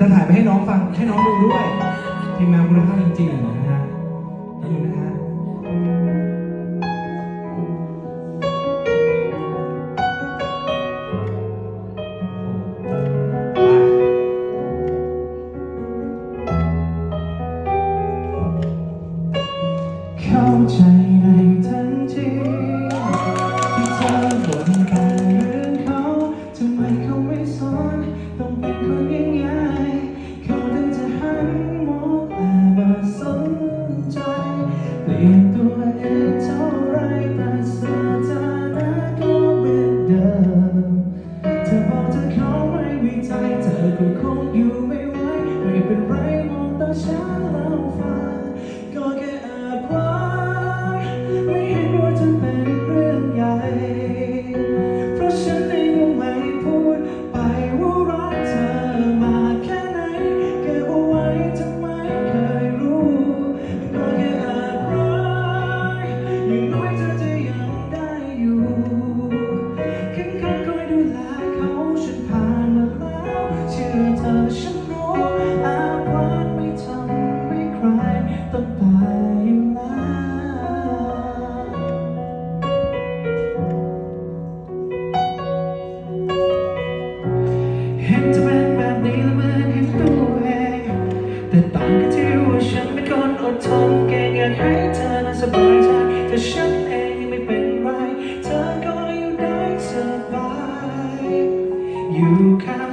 จะถ่ายไปให้น้องฟังให้น้องดูด้วย ทีมงานคุณภาพจริงๆนะฮะนี่นะฮะ rainbow that the not fall. ต้องตาอยู่แล้วเห็นจะเป็นแบบนี้และเหมือนเห็นตัวเองแต่ต่างกันที่ว่าฉันเป็นคนอดทนเก่งอยากให้เธอนั้สบายใจแต่ฉันเองยังไม่เป็นไร เธอก็อยู่ได้สบายอยู่ข้าง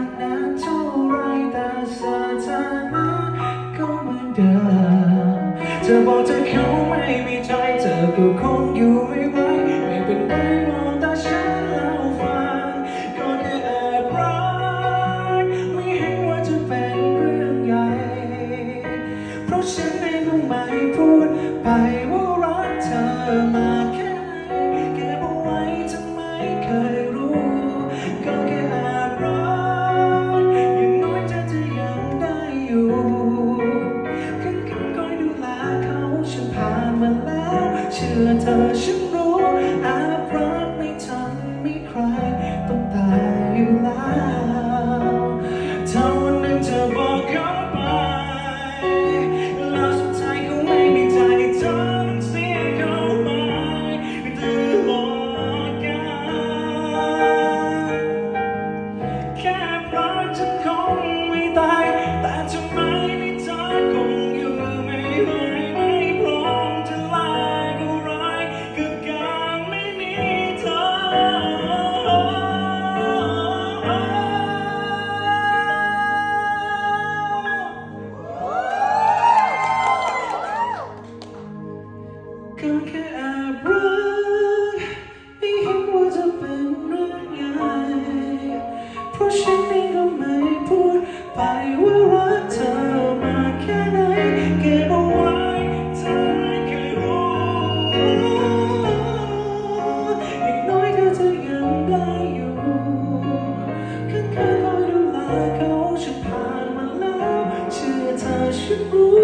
ธอบอกเธอเขาไม่มีใจเธอก็คง เพราะฉันเองก็ไม่พูดไปว่ารักเธอมาแค่ไหนเก็บเอาไว้เธอแค่รู้อีกน้อยเธอจะยังได้อยู่ข้าคอยดูแลเขาฉันผ่านมาแล้วเชื่อเธอฉันรู้